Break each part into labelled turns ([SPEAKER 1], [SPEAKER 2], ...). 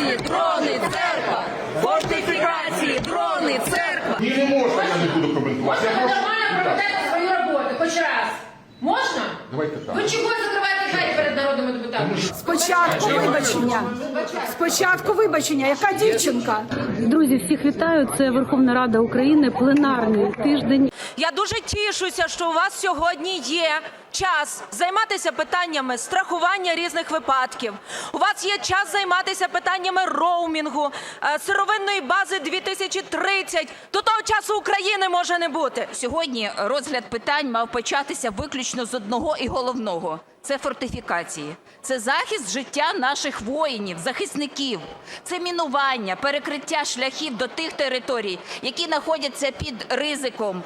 [SPEAKER 1] Фортифікації, дрони, церква! Фортифікації, дрони, церква!
[SPEAKER 2] Ні, не можна, я не буду коментувати.
[SPEAKER 3] Можна нормально проведете свою роботу, хоч раз. Можна?
[SPEAKER 2] Давайте так.
[SPEAKER 3] Ви чого закриваєте двері перед народними депутатами?
[SPEAKER 4] Спочатку вибачення. Спочатку вибачення. Яка дівчинка?
[SPEAKER 5] Друзі, всіх вітаю. Це Верховна Рада України, пленарний тиждень.
[SPEAKER 1] Я дуже тішуся, що у вас сьогодні є час займатися питаннями страхування різних випадків. У вас є час займатися питаннями роумінгу, е, сировинної бази 2030. До того часу України може не бути.
[SPEAKER 6] Сьогодні розгляд питань мав початися виключно з одного і головного це фортифікації. Це захист життя наших воїнів, захисників, це мінування, перекриття шляхів до тих територій, які знаходяться під ризиком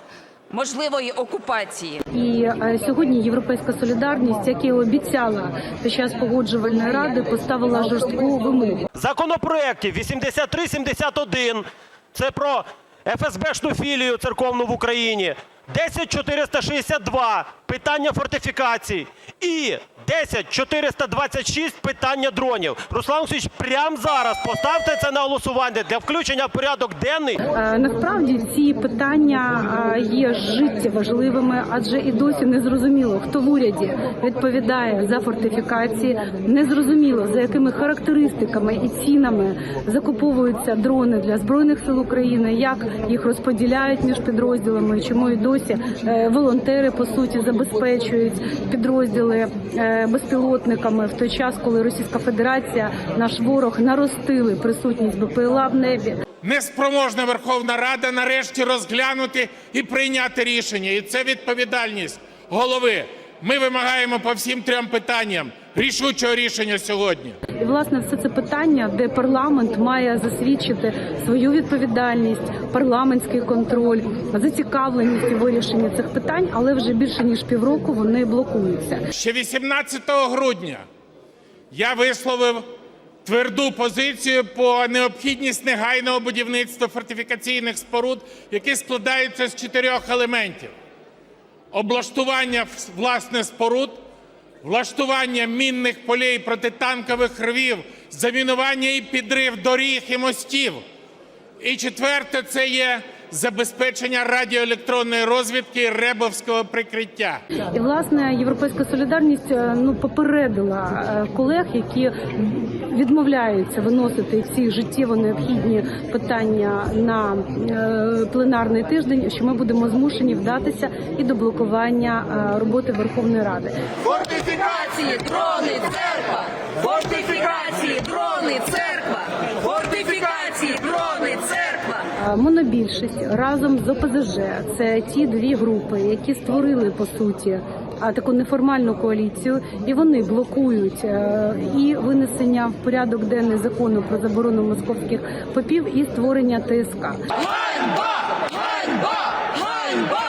[SPEAKER 6] можливої окупації.
[SPEAKER 5] І е, сьогодні Європейська солідарність, як і обіцяла під час погоджувальної ради, поставила жорстку вимогу.
[SPEAKER 7] Законопроекти 8371 – це про ФСБшну філію церковну в Україні, 10462 – питання фортифікацій і 10426 – питання дронів. Руслан Олексійович, прямо зараз поставте це на голосування для включення в порядок денний.
[SPEAKER 5] Е, Насправді ці питання е, є життя важливими, адже і досі не зрозуміло, хто в уряді відповідає за фортифікації. Не зрозуміло за якими характеристиками і цінами закуповуються дрони для збройних сил України, як їх розподіляють між підрозділами, чому і досі е, волонтери по суті забезпечують підрозділи е, безпілотниками в той час, коли Російська Федерація, наш ворог, наростили присутність БПЛА в небі.
[SPEAKER 8] неспроможна Верховна Рада нарешті розглянути і прийняти рішення. І це відповідальність голови. Ми вимагаємо по всім трьом питанням рішучого рішення сьогодні.
[SPEAKER 5] І власне все це питання, де парламент має засвідчити свою відповідальність, парламентський контроль, зацікавленість у вирішенні цих питань, але вже більше ніж півроку вони блокуються.
[SPEAKER 8] Ще 18 грудня я висловив тверду позицію по необхідність негайного будівництва фортифікаційних споруд, які складаються з чотирьох елементів: облаштування власне споруд, влаштування мінних полей протитанкових рвів, замінування і підрив доріг і мостів. І четверте це є забезпечення радіоелектронної розвідки ребовського прикриття.
[SPEAKER 5] І власне європейська солідарність е, ну попередила е, колег, які відмовляються виносити ці життєво необхідні питання на е, пленарний тиждень, що ми будемо змушені вдатися і до блокування роботи Верховної Ради.
[SPEAKER 1] Фортифікації, дрони, церква! Фортифікації, дрони, церква! Фортифікації, дрони, церква!
[SPEAKER 5] Е, Монобільшість разом з ОПЗЖ – це ті дві групи, які створили по суті таку неформальну коаліцію, і вони блокують е, і винесення в порядок денний закону про заборону московських попів і створення ТСК.
[SPEAKER 1] Ганьба! Ганьба! Ганьба!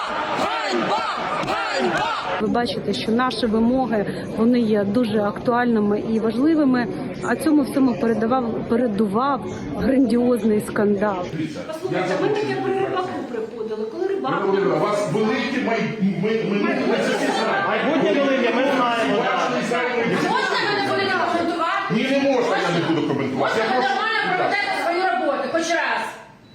[SPEAKER 5] Ви бачите, що наші вимоги вони є дуже актуальними і важливими. А цьому всьому передавав передував грандіозний скандал.
[SPEAKER 4] Послухайте, ми таке при рибаку приходили, коли рибак.
[SPEAKER 2] У вас великі май... ми... ми... ми...
[SPEAKER 7] Майбутнє велике, ми знаємо.
[SPEAKER 3] Можна мене будете коментувати?
[SPEAKER 2] Ні, не можна, я не буду коментувати.
[SPEAKER 3] Можна ви нормально проведете свою роботу, хоч раз.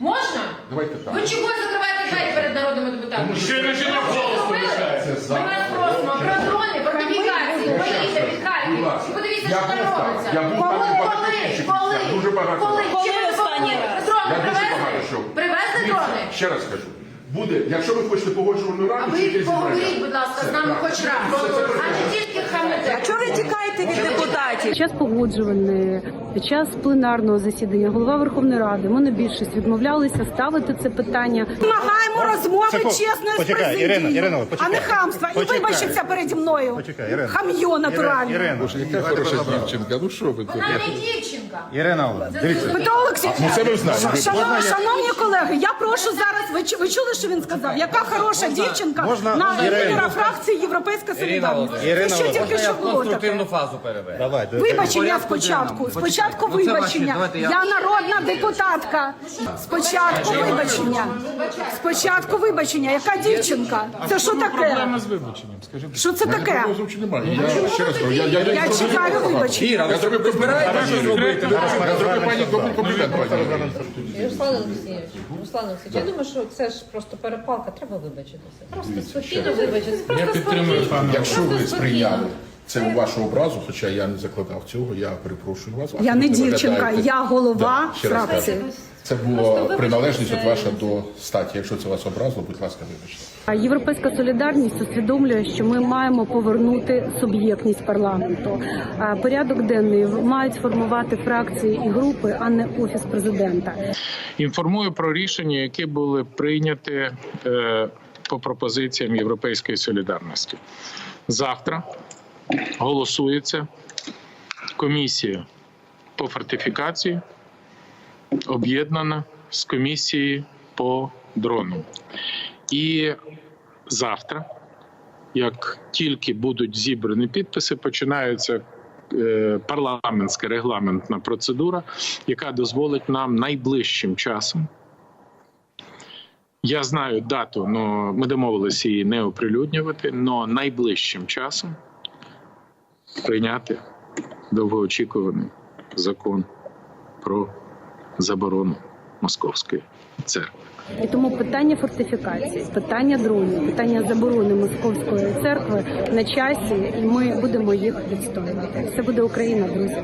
[SPEAKER 3] Можна?
[SPEAKER 2] Давайте так.
[SPEAKER 3] Ви чого закриваєте двері перед народними депутатами?
[SPEAKER 2] Ще не на голос повишається.
[SPEAKER 3] Ми вас просимо про дрони, фортифікації, поїдьте від Харків. І подивіться,
[SPEAKER 2] Я
[SPEAKER 3] що там робиться.
[SPEAKER 2] Я був там
[SPEAKER 3] Коли,
[SPEAKER 2] і багато
[SPEAKER 3] коли,
[SPEAKER 2] Коли?
[SPEAKER 3] коли,
[SPEAKER 2] Коли? Дуже багато.
[SPEAKER 3] коли,
[SPEAKER 1] Коли
[SPEAKER 3] Чи ви
[SPEAKER 1] останній
[SPEAKER 3] були?
[SPEAKER 1] раз?
[SPEAKER 3] Дрони
[SPEAKER 2] Я дуже
[SPEAKER 3] привезли?
[SPEAKER 2] Коли? Коли?
[SPEAKER 3] Привезли
[SPEAKER 2] Коли?
[SPEAKER 3] дрони?
[SPEAKER 2] Ще раз кажу. Буде, якщо ви хочете погоджувальну раду,
[SPEAKER 3] А ви
[SPEAKER 2] чи
[SPEAKER 3] поговоріть, будь ласка, з нами хоч раз. А не тільки хамите.
[SPEAKER 1] Чого ви тікаєте від депутатів?
[SPEAKER 5] Під час погоджувальної, під час пленарного засідання голова Верховної Ради, монобільшість відмовлялися ставити це питання.
[SPEAKER 4] Вимагаємо розмови чесної з
[SPEAKER 9] Почекай,
[SPEAKER 4] президією,
[SPEAKER 9] Ірина, Ірина,
[SPEAKER 4] а
[SPEAKER 9] почекай.
[SPEAKER 4] не хамства. І
[SPEAKER 9] Почекай.
[SPEAKER 4] вибачиться переді мною.
[SPEAKER 9] Почекай, Ірина.
[SPEAKER 4] Хам'йо натуральне.
[SPEAKER 9] Ірина,
[SPEAKER 2] Яка хороша дівчинка, ну що ви тут?
[SPEAKER 3] Вона не дівчинка.
[SPEAKER 9] Ірина, Олегівна, дивіться.
[SPEAKER 4] Петро Олексійович,
[SPEAKER 2] Ну, це ви знаєте.
[SPEAKER 4] шановні, шановні колеги, я прошу зараз. Ви, чу- ви чули, що він сказав? Яка хороша дівчинка
[SPEAKER 9] можна-
[SPEAKER 4] на
[SPEAKER 9] Ірина.
[SPEAKER 4] лідера фракції Європейська Солідарність.
[SPEAKER 9] Ірина
[SPEAKER 4] Це що тільки що було таке?
[SPEAKER 10] фазу перевести.
[SPEAKER 9] Давай,
[SPEAKER 4] Вибачення спочатку. Спочатку
[SPEAKER 10] Ну, це ваші,
[SPEAKER 4] вибачення.
[SPEAKER 10] давайте я-
[SPEAKER 4] Я народна депутатка. Спочатку вибачення. Спочатку вибачення. Яка дівчинка? Це що таке?
[SPEAKER 2] з вибаченням, скажіть.
[SPEAKER 4] Що це таке?
[SPEAKER 2] Зовсім немає. Я ще раз кажу, я, я,
[SPEAKER 4] Я чекаю вибачення.
[SPEAKER 10] Іра,
[SPEAKER 2] Я зробив
[SPEAKER 10] ви збираєтеся зробити
[SPEAKER 2] Слухайте, ви зробите пані комплімент.
[SPEAKER 9] Руслан Олексійович, Руслан Олексійович, я думаю, що це ж просто перепалка, треба вибачитися. Просто спокійно вибачитися. Просто
[SPEAKER 11] підтримую
[SPEAKER 9] спокійно.
[SPEAKER 11] пана.
[SPEAKER 2] Якщо ви
[SPEAKER 9] Просто
[SPEAKER 2] сприйняли
[SPEAKER 9] спокійно.
[SPEAKER 2] це у вашу образу, хоча я не закладав цього, я перепрошую вас.
[SPEAKER 4] Я не дівчинка, я голова
[SPEAKER 2] Да, ще раз
[SPEAKER 4] фракції.
[SPEAKER 2] Це була приналежність от ваша до статі. Якщо це вас образило, будь ласка, вибачте.
[SPEAKER 5] Європейська солідарність усвідомлює, що ми маємо повернути суб'єктність парламенту. Порядок денний мають формувати фракції і групи, а не офіс президента.
[SPEAKER 11] Інформую про рішення, які були прийняті е, по пропозиціям Європейської солідарності. Завтра голосується комісія по фортифікації, об'єднана з комісією по дрону. І завтра, як тільки будуть зібрані підписи, починається е, парламентська регламентна процедура, яка дозволить нам найближчим часом. Я знаю дату, але ми домовилися її не оприлюднювати, але найближчим часом прийняти довгоочікуваний закон про заборону московської церкви.
[SPEAKER 5] І тому питання фортифікації, питання дронів, питання заборони московської церкви на часі, і ми будемо їх відстоювати. Це буде Україна, друзі.